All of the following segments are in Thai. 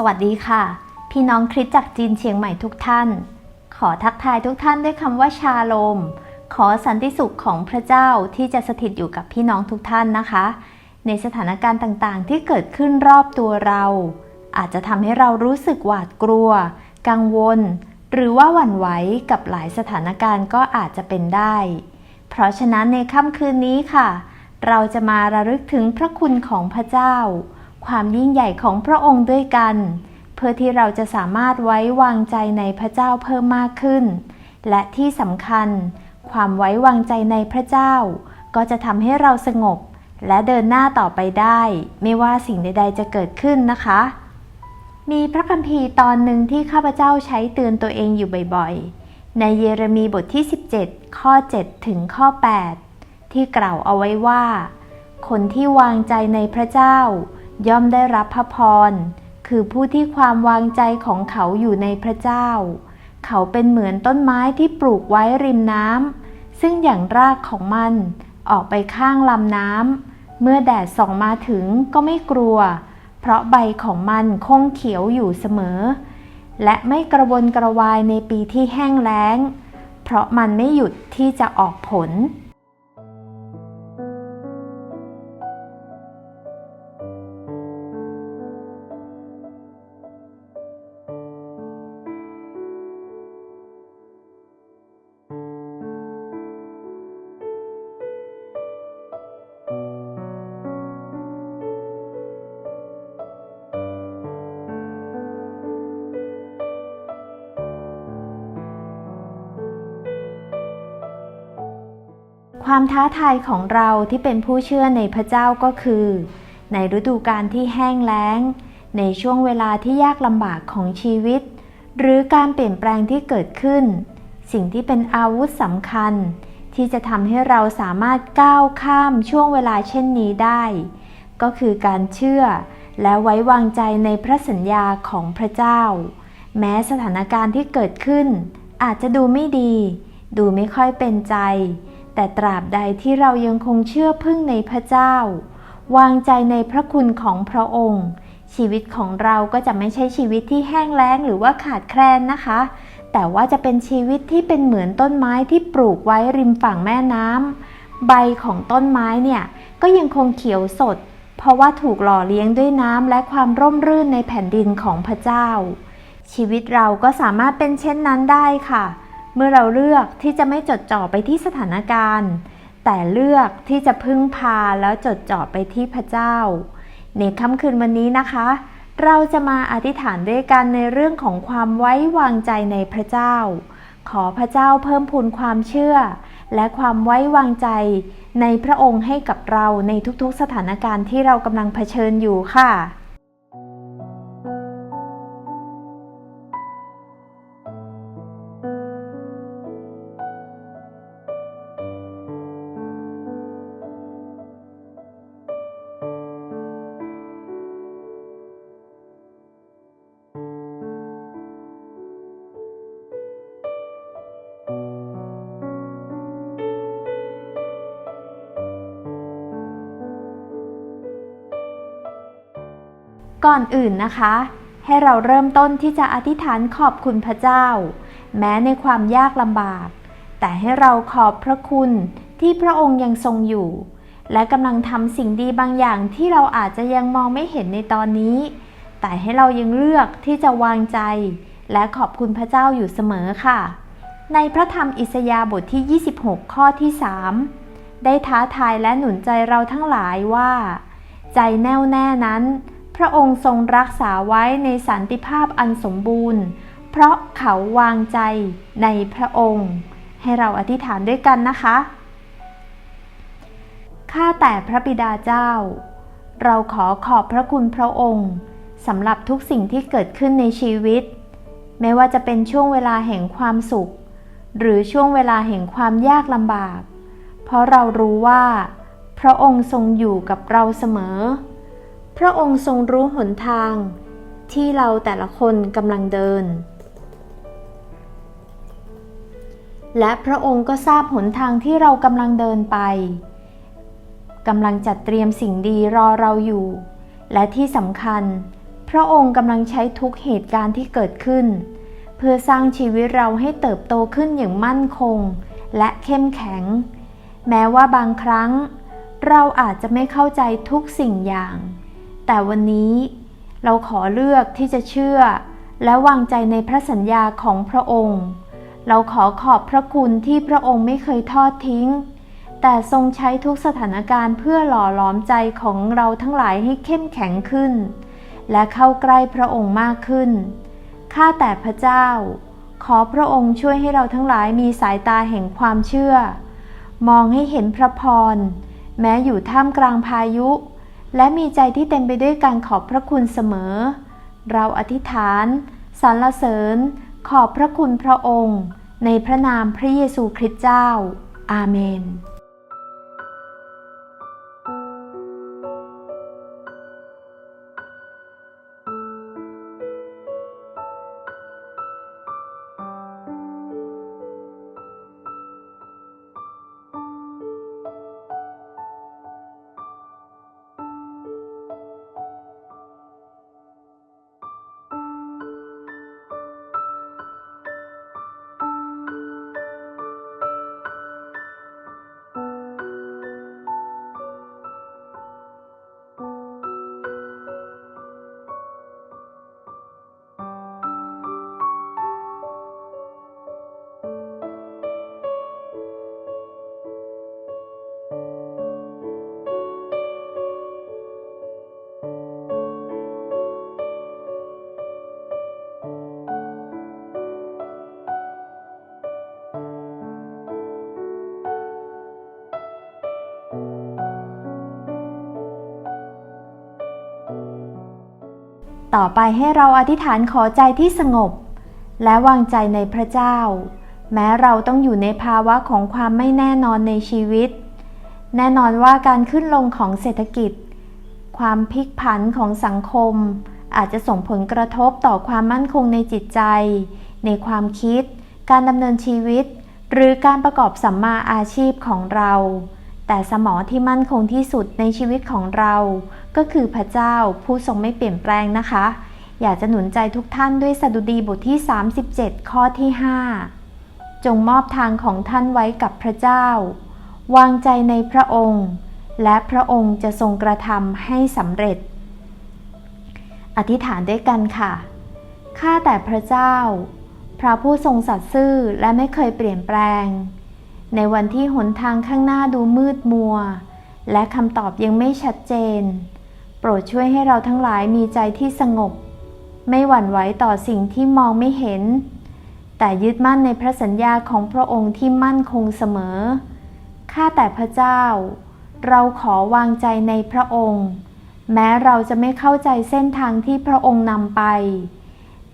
สวัสดีค่ะ พี่น้องคริสจากจีนเชียงใหม่ทุกท่าน ขอทักทายทุกท่านด้วยคำว่าชาโลม ขอสันติสุขของพระเจ้าที่จะสถิตอยู่กับพี่น้องทุกท่านนะคะ ในสถานการณ์ต่างๆ ที่เกิดขึ้นรอบตัวเรา อาจจะทำให้เรารู้สึกหวาดกลัว กังวล หรือว่าหวั่นไหวกับหลายสถานการณ์ก็อาจจะเป็นได้ เพราะฉะนั้นในค่ำคืนนี้ค่ะ เราจะมาระลึกถึงพระคุณของพระเจ้า ความยิ่งใหญ่ของพระองค์ด้วยกัน เพื่อที่เราจะสามารถไว้วางใจในพระเจ้าเพิ่มมากขึ้น และที่สำคัญ ความไว้วางใจในพระเจ้า ก็จะทำให้เราสงบ และเดินหน้าต่อไปได้ ไม่ว่าสิ่งใด ๆ จะเกิดขึ้นนะคะ มีพระคัมภีร์ตอนหนึ่งที่ข้าพเจ้าใช้เตือนตัวเองอยู่บ่อยๆ ในเยเรมีบทที่ 17 ข้อ 7 ถึงข้อ 8 ที่กล่าวเอาไว้ว่า คนที่วางใจในพระเจ้า ย่อมได้รับพระพร คือผู้ที่ความวางใจของเขาอยู่ในพระเจ้า เขาเป็นเหมือนต้นไม้ที่ปลูกไว้ริมน้ำซึ่งอย่างรากของมันออกไปข้างลำน้ำเมื่อแดดส่องมาถึงก็ไม่กลัว เพราะใบของมันคงเขียวอยู่เสมอ และไม่กระวนกระวายในปีที่แห้งแล้ง เพราะมันไม่หยุดที่จะออกผล ความท้าทายของเราที่เป็นผู้เชื่อในพระเจ้าก็คือ ในฤดูกาลที่แห้งแล้ง ในช่วงเวลาที่ยากลำบากของชีวิต หรือการเปลี่ยนแปลงที่เกิดขึ้น สิ่งที่เป็นอาวุธสำคัญ ที่จะทำให้เราสามารถก้าวข้ามช่วงเวลาเช่นนี้ได้ ก็คือการเชื่อและไว้วางใจในพระสัญญาของพระเจ้า แม้สถานการณ์ที่เกิดขึ้น อาจจะดูไม่ดี ดูไม่ค่อยเป็นใจ แต่ตราบใดที่เรายังคงเชื่อพึ่งในพระเจ้า วางใจในพระคุณของพระองค์ ชีวิตของเราก็จะไม่ใช่ชีวิตที่แห้งแล้งหรือว่าขาดแคลนนะคะ แต่ว่าจะเป็นชีวิตที่เป็นเหมือนต้นไม้ที่ปลูกไว้ริมฝั่งแม่น้ำใบของต้นไม้เนี่ยก็ยังคงเขียวสด เพราะว่าถูกหล่อเลี้ยงด้วยน้ำและความร่มรื่นในแผ่นดินของพระเจ้า ชีวิตเราก็สามารถเป็นเช่นนั้นได้ค่ะ เมื่อเราเลือกที่จะไม่จดจ่อไปที่สถานการณ์ แต่เลือกที่จะพึ่งพาแล้วจดจ่อไปที่พระเจ้า ในค่ำคืนวันนี้นะคะ เราจะมาอธิษฐานด้วยกันในเรื่องของความไว้วางใจในพระเจ้า ขอพระเจ้าเพิ่มพูนความเชื่อ และความไว้วางใจในพระองค์ให้กับเราในทุกๆสถานการณ์ที่เรากำลังเผชิญอยู่ค่ะ ก่อนอื่นนะคะ ให้เราเริ่มต้นที่จะอธิษฐานขอบคุณพระเจ้า แม้ในความยากลำบาก แต่ให้เราขอบพระคุณที่พระองค์ยังทรงอยู่ และกำลังทำสิ่งดีบางอย่างที่เราอาจจะยังมองไม่เห็นในตอนนี้ แต่ให้เรายังเลือกที่จะวางใจ และขอบคุณพระเจ้าอยู่เสมอค่ะ ในพระธรรมอิสยาห์บทที่ 26 ข้อที่ 3 ได้ท้าทายและหนุนใจเราทั้งหลายว่า ใจแน่วแน่นั้น พระองค์ทรงรักษาไว้ในสันติภาพอันสมบูรณ์ เพราะเขาวางใจในพระองค์ ให้เราอธิษฐานด้วยกันนะคะ ข้าแต่พระบิดาเจ้า เราขอขอบพระคุณพระองค์สำหรับทุกสิ่งที่เกิดขึ้นในชีวิต ไม่ว่าจะเป็นช่วงเวลาแห่งความสุข หรือช่วงเวลาแห่งความยากลำบาก เพราะเรารู้ว่า พระองค์ทรงอยู่กับเราเสมอ พระองค์ทรงรู้หนทางที่เราแต่ละคนกำลังเดิน และพระองค์ก็ทราบหนทางที่เรากำลังเดินไปกำลังจัดเตรียมสิ่งดีรอเราอยู่ และที่สำคัญ พระองค์กำลังใช้ทุกเหตุการณ์ที่เกิดขึ้น เพื่อสร้างชีวิตเราให้เติบโตขึ้นอย่างมั่นคง และเข้มแข็ง แม้ว่าบางครั้ง เราอาจจะไม่เข้าใจทุกสิ่งอย่าง แต่วันนี้เราขอเลือกที่จะเชื่อ และวางใจในพระสัญญาของพระองค์ เราขอขอบพระคุณที่พระองค์ไม่เคยทอดทิ้ง แต่ทรงใช้ทุกสถานการณ์เพื่อหล่อหลอมใจของเราทั้งหลายให้เข้มแข็งขึ้น และเข้าใกล้พระองค์มากขึ้น ข้าแต่พระเจ้า ขอพระองค์ช่วยให้เราทั้งหลายมีสายตาแห่งความเชื่อ มองให้เห็นพระพร แม้อยู่ท่ามกลางพายุ และมีใจที่เต็มไปด้วยการขอบพระคุณเสมอ เราอธิษฐานสรรเสริญ ขอบพระคุณพระองค์ ในพระนามพระเยซูคริสต์เจ้า อาเมน ต่อไปให้เราอธิษฐานขอใจที่สงบ และวางใจในพระเจ้า แม้เราต้องอยู่ในภาวะของความไม่แน่นอนในชีวิต แน่นอนว่าการขึ้นลงของเศรษฐกิจ ความพลิกผันของสังคม อาจจะส่งผลกระทบต่อความมั่นคงในจิตใจ ในความคิด การดำเนินชีวิต หรือการประกอบสัมมาอาชีพของเรา แต่สมอที่มั่นคงที่สุดในชีวิตของเรา ก็คือพระเจ้าผู้ทรงไม่เปลี่ยนแปลงนะคะ อยากจะหนุนใจทุกท่านด้วยสดุดีบทที่ 37 ข้อที่ 5 จงมอบทางของท่านไว้กับพระเจ้า วางใจในพระองค์ และพระองค์จะทรงกระทำให้สำเร็จ อธิษฐานด้วยกันค่ะ ข้าแต่พระเจ้า พระผู้ทรงสัตย์ซื่อและไม่เคยเปลี่ยนแปลง ในวันที่หนทางข้างหน้าดูมืดมัวและคำตอบยังไม่ชัดเจน โปรดช่วยให้เราทั้งหลายมีใจที่สงบ ไม่หวั่นไหวต่อสิ่งที่มองไม่เห็น แต่ยึดมั่นในพระสัญญาของพระองค์ที่มั่นคงเสมอ ข้าแต่พระเจ้า เราขอวางใจในพระองค์ แม้เราจะไม่เข้าใจเส้นทางที่พระองค์นำไป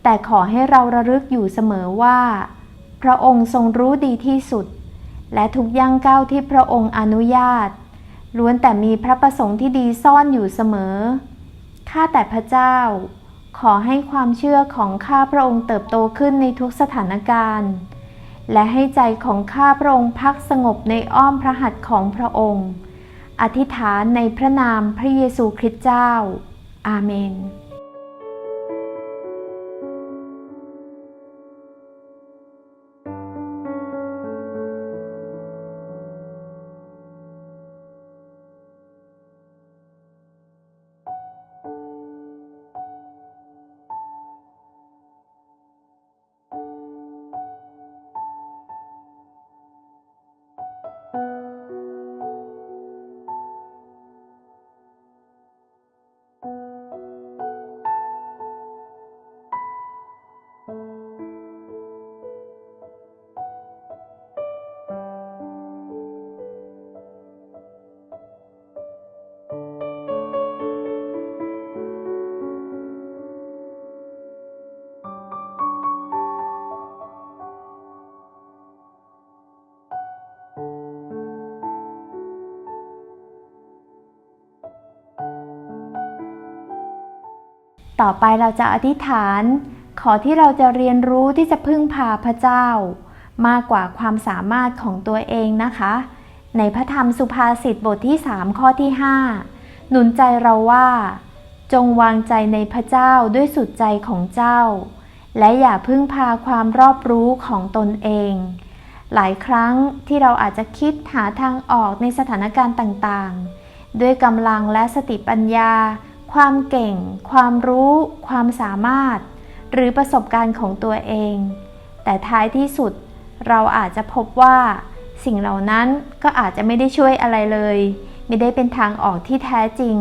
แต่ขอให้เราระลึกอยู่เสมอว่า พระองค์ทรงรู้ดีที่สุด และทุกย่างก้าวที่พระองค์อนุญาต ล้วนแต่มีพระประสงค์ที่ดีซ่อนอยู่เสมอ ข้าแต่พระเจ้า ขอให้ความเชื่อของข้าพระองค์เติบโตขึ้นในทุกสถานการณ์ และให้ใจของข้าพระองค์พักสงบในอ้อมพระหัตถ์ของพระองค์ อธิษฐานในพระนามพระเยซูคริสต์เจ้า อาเมน ต่อไปเราจะอธิษฐาน ขอที่เราจะเรียนรู้ที่จะพึ่งพาพระเจ้า มากกว่าความสามารถของตัวเองนะคะ ในพระธรรมสุภาษิตบทที่ 3 ข้อที่ 5 หนุนใจเราว่า จงวางใจในพระเจ้าด้วยสุดใจของเจ้า และอย่าพึ่งพาความรอบรู้ของตนเอง หลายครั้งที่เราอาจจะคิดหาทางออกในสถานการณ์ต่างๆ ด้วยกำลังและสติปัญญา ความเก่ง ความรู้ ความสามารถ หรือประสบการณ์ของตัวเอง แต่ท้ายที่สุดเราอาจจะพบว่า สิ่งเหล่านั้นก็อาจจะไม่ได้ช่วยอะไรเลย ไม่ได้เป็นทางออกที่แท้จริง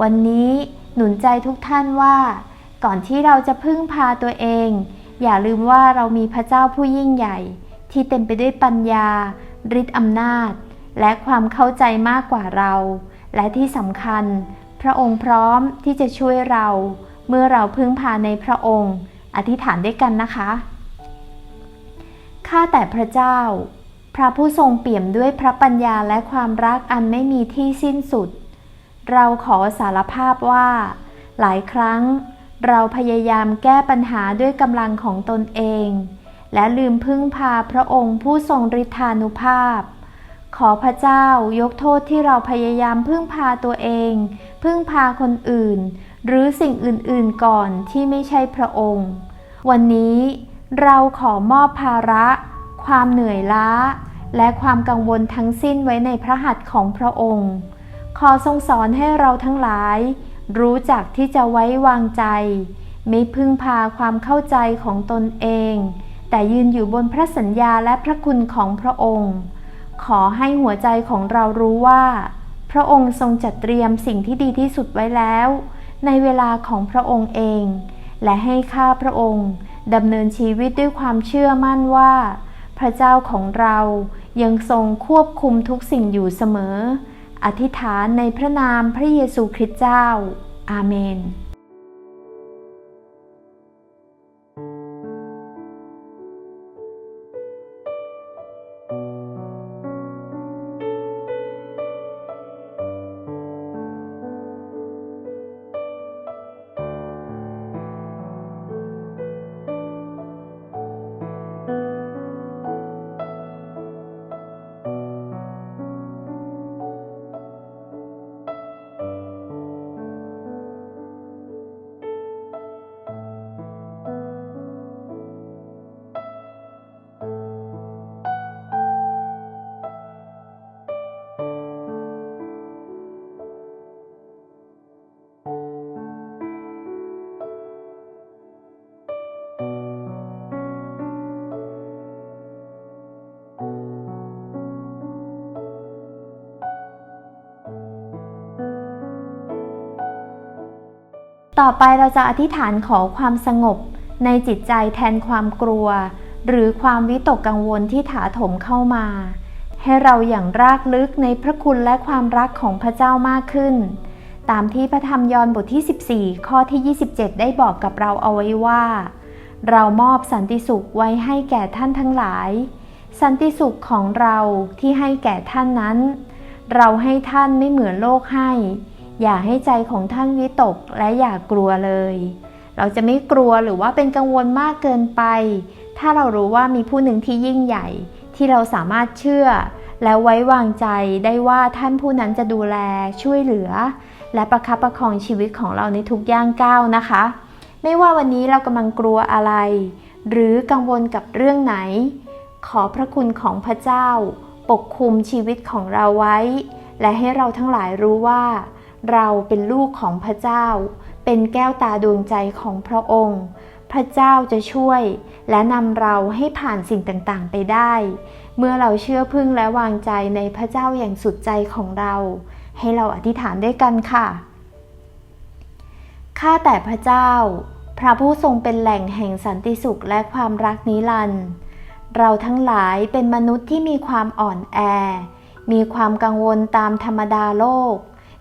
วันนี้หนุนใจทุกท่านว่า ก่อนที่เราจะพึ่งพาตัวเอง อย่าลืมว่าเรามีพระเจ้าผู้ยิ่งใหญ่ ที่เต็มไปด้วยปัญญาฤทธิ์อำนาจ และความเข้าใจมากกว่าเรา และที่สำคัญ พระองค์พร้อมที่จะช่วยเรา เมื่อเราพึ่งพาในพระองค์ อธิษฐานด้วยกันนะคะ ข้าแต่พระเจ้า พระผู้ทรงเปี่ยมด้วยพระปัญญาและความรักอันไม่มีที่สิ้นสุด เราขอสารภาพว่า หลายครั้ง เราพยายามแก้ปัญหาด้วยกำลังของตนเอง และลืมพึ่งพาพระองค์ผู้ทรงฤทธานุภาพ ขอพระเจ้ายกโทษที่เราพยายามพึ่งพาตัวเอง พึ่งพาคนอื่น หรือสิ่งอื่นๆก่อนที่ไม่ใช่พระองค์ วันนี้เราขอมอบภาระ ความเหนื่อยล้า และความกังวลทั้งสิ้นไว้ในพระหัตถ์ของพระองค์ ขอทรงสอนให้เราทั้งหลาย รู้จักที่จะไว้วางใจ ไม่พึ่งพาความเข้าใจของตนเอง แต่ยืนอยู่บนพระสัญญาและพระคุณของพระองค์ ขอให้หัวใจของเรารู้ว่า พระองค์ทรงจัดเตรียมสิ่งที่ดีที่สุดไว้แล้ว ในเวลาของพระองค์เอง และให้ข้าพระองค์ดำเนินชีวิตด้วยความเชื่อมั่นว่า พระเจ้าของเรายังทรงควบคุมทุกสิ่งอยู่เสมอ อธิษฐานในพระนามพระเยซูคริสต์เจ้า อาเมน ต่อไปเราจะอธิษฐานขอความสงบในจิตใจแทนความกลัว หรือความวิตกกังวลที่ถาโถมเข้ามา ให้เราอย่างรากลึกในพระคุณและความรักของพระเจ้ามากขึ้น ตามที่พระธรรมยอห์นบทที่ 14 ข้อที่ 27 ได้บอกกับเราเอาไว้ว่า เรามอบสันติสุขไว้ให้แก่ท่านทั้งหลาย สันติสุขของเราที่ให้แก่ท่านนั้น เราให้ท่านไม่เหมือนโลกให้ อย่าให้ใจของท่านวิตกและอย่ากลัวเลย เราจะไม่กลัวหรือว่าเป็นกังวลมากเกินไป ถ้าเรารู้ว่ามีผู้หนึ่งที่ยิ่งใหญ่ ที่เราสามารถเชื่อ และไว้วางใจได้ว่าท่านผู้นั้นจะดูแลช่วยเหลือ และประคับประคองชีวิตของเราในทุกย่างก้าวนะคะ ไม่ว่าวันนี้เรากำลังกลัวอะไร หรือกังวลกับเรื่องไหน ขอพระคุณของพระเจ้า ปกคุมชีวิตของเราไว้ และให้เราทั้งหลายรู้ว่า เราเป็นลูกของพระเจ้า เป็นแก้วตาดวงใจของพระองค์ พระเจ้าจะช่วย และนำเราให้ผ่านสิ่งต่างๆ ไปได้ เมื่อเราเชื่อพึ่งและวางใจในพระเจ้าอย่างสุดใจของเรา ให้เราอธิษฐานด้วยกันค่ะข้าแต่พระเจ้า พระผู้ทรงเป็นแหล่งแห่งสันติสุขและความรักนิรันดร์เราทั้งหลายเป็นมนุษย์ที่มีความอ่อนแอ มีความกังวลตามธรรมดาโลก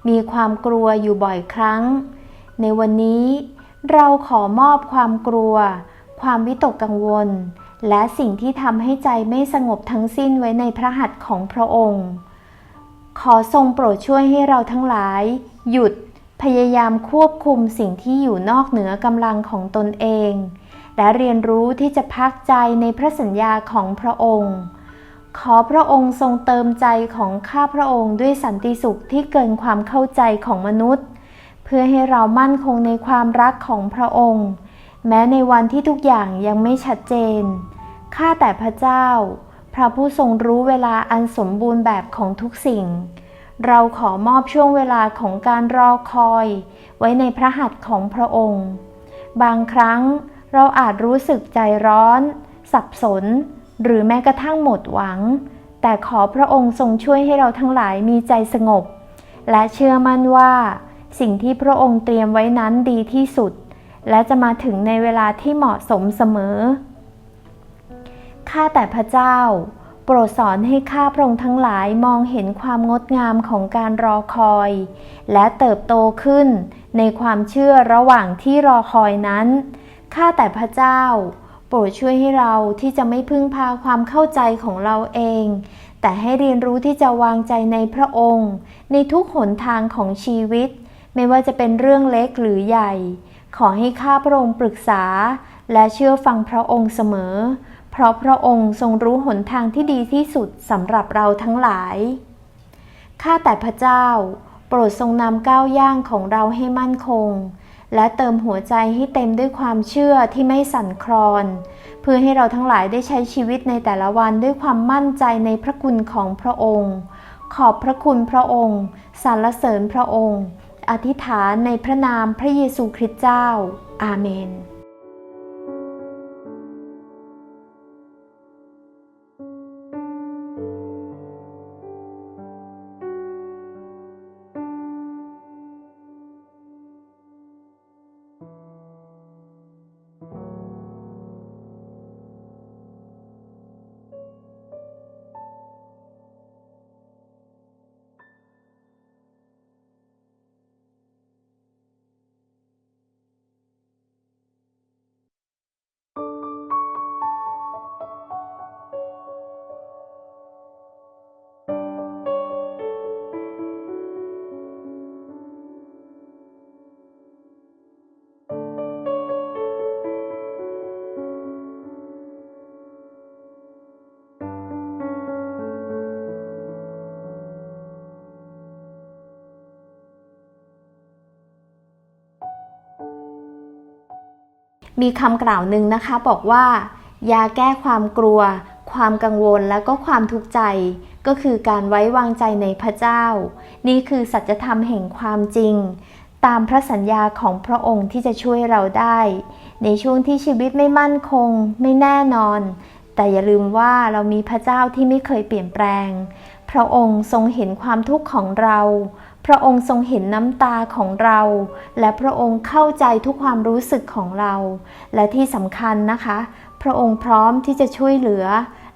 มีความกลัวอยู่บ่อยครั้ง ในวันนี้เราขอมอบความกลัว ความวิตกกังวล และสิ่งที่ทำให้ใจไม่สงบทั้งสิ้นไว้ในพระหัตถ์ของพระองค์ ขอทรงโปรดช่วยให้เราทั้งหลาย หยุดพยายามควบคุมสิ่งที่อยู่นอกเหนือกำลังของตนเอง และเรียนรู้ที่จะพักใจในพระสัญญาของพระองค์ ขอพระองค์ทรงเติมใจของข้าพระองค์ด้วยสันติสุขที่เกินความเข้าใจของมนุษย์ เพื่อให้เรามั่นคงในความรักของพระองค์ แม้ในวันที่ทุกอย่างยังไม่ชัดเจน ข้าแต่พระเจ้า พระผู้ทรงรู้เวลาอันสมบูรณ์แบบของทุกสิ่ง เราขอมอบช่วงเวลาของการรอคอย ไว้ในพระหัตถ์ของพระองค์ บางครั้งเราอาจรู้สึกใจร้อน สับสน หรือแม้กระทั่งหมดหวัง แต่ขอพระองค์ทรงช่วยให้เราทั้งหลายมีใจสงบ และเชื่อมั่นว่า สิ่งที่พระองค์เตรียมไว้นั้นดีที่สุด และจะมาถึงในเวลาที่เหมาะสมเสมอ ข้าแต่พระเจ้า โปรดสอนให้ข้าพระองค์ทั้งหลายมองเห็นความงดงามของการรอคอย และเติบโตขึ้นในความเชื่อระหว่างที่รอคอยนั้น ข้าแต่พระเจ้า รดช่วยให้เราที่จะไม่พึ่งพาความเข้าใจของเราเอง แต่ให้เรียนรู้ที่จะวางใจในพระองค์ ในทุกหนทางของชีวิต ไม่ว่าจะเป็นเรื่องเล็กหรือใหญ่ ขอให้ข้าพระองค์ปรึกษา และเชื่อฟังพระองค์เสมอ เพราะพระองค์ทรงรู้หนทางที่ดีที่สุดสำหรับเราทั้งหลายข้าแต่พระเจ้า โปรดทรงนำก้าวย่างของเราให้มั่นคง และเติมหัวใจให้เต็มด้วยความเชื่อที่ไม่สั่นคลอน เพื่อให้เราทั้งหลายได้ใช้ชีวิตในแต่ละวันด้วยความมั่นใจในพระคุณของพระองค์ ขอบพระคุณพระองค์สรรเสริญพระองค์ อธิษฐานในพระนามพระเยซูคริสต์เจ้า อาเมน มีคำกล่าวหนึ่งนะคะบอกว่า ยาแก้ความกลัว ความกังวลแล้วก็ความทุกข์ใจ ก็คือการไว้วางใจในพระเจ้า นี่คือสัจธรรมแห่งความจริง ตามพระสัญญาของพระองค์ที่จะช่วยเราได้ ในช่วงที่ชีวิตไม่มั่นคง ไม่แน่นอน แต่อย่าลืมว่าเรามีพระเจ้าที่ไม่เคยเปลี่ยนแปลง พระองค์ทรงเห็นความทุกข์ของเรา พระองค์ทรงเห็นน้ำตาของเรา และพระองค์เข้าใจทุกความรู้สึกของเรา และที่สำคัญนะคะ พระองค์พร้อมที่จะช่วยเหลือ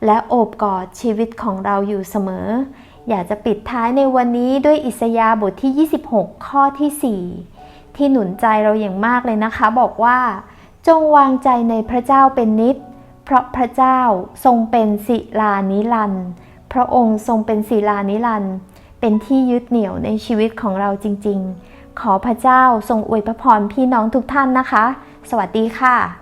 และโอบกอดชีวิตของเราอยู่เสมอ อยากจะปิดท้ายในวันนี้ด้วยอิสยาห์บทที่ 26 ข้อที่ 4 ที่หนุนใจเราอย่างมากเลยนะคะ บอกว่า จงวางใจในพระเจ้าเป็นนิด เพราะพระเจ้าทรงเป็นศิลานิรันพระองค์ทรงเป็นศิลานิรันดร์ เป็นที่ยึดเหนี่ยวในชีวิตของเราจริง ๆ ขอพระเจ้าทรงอวยพระพรพี่น้องทุกท่านนะคะ สวัสดีค่ะ